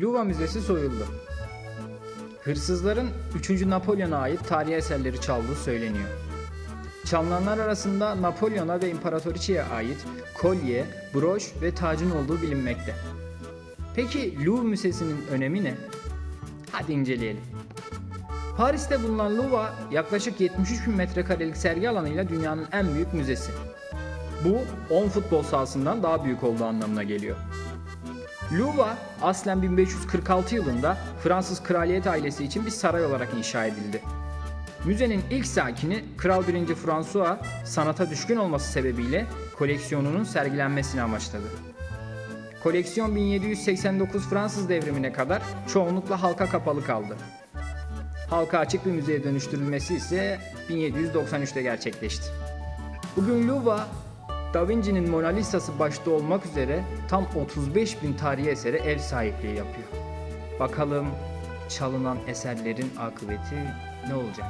Louvre Müzesi soyuldu. Hırsızların 3. Napolyon'a ait tarihi eserleri çaldığı söyleniyor. Çalınanlar arasında Napolyon'a ve İmparatoriçe'ye ait kolye, broş ve tacın olduğu bilinmekte. Peki Louvre Müzesi'nin önemi ne? Hadi inceleyelim. Paris'te bulunan Louvre yaklaşık 73 bin metrekarelik sergi alanıyla dünyanın en büyük müzesi. Bu 10 futbol sahasından daha büyük olduğu anlamına geliyor. Louvre aslen 1546 yılında Fransız kraliyet ailesi için bir saray olarak inşa edildi. Müzenin ilk sakini Kral 1. François sanata düşkün olması sebebiyle koleksiyonunun sergilenmesini amaçladı. Koleksiyon 1789 Fransız devrimine kadar çoğunlukla halka kapalı kaldı. Halka açık bir müzeye dönüştürülmesi ise 1793'te gerçekleşti. Bugün Louvre, Da Vinci'nin Mona Lisa'sı başta olmak üzere tam 35 bin tarihi esere ev sahipliği yapıyor. Bakalım çalınan eserlerin akıbeti ne olacak?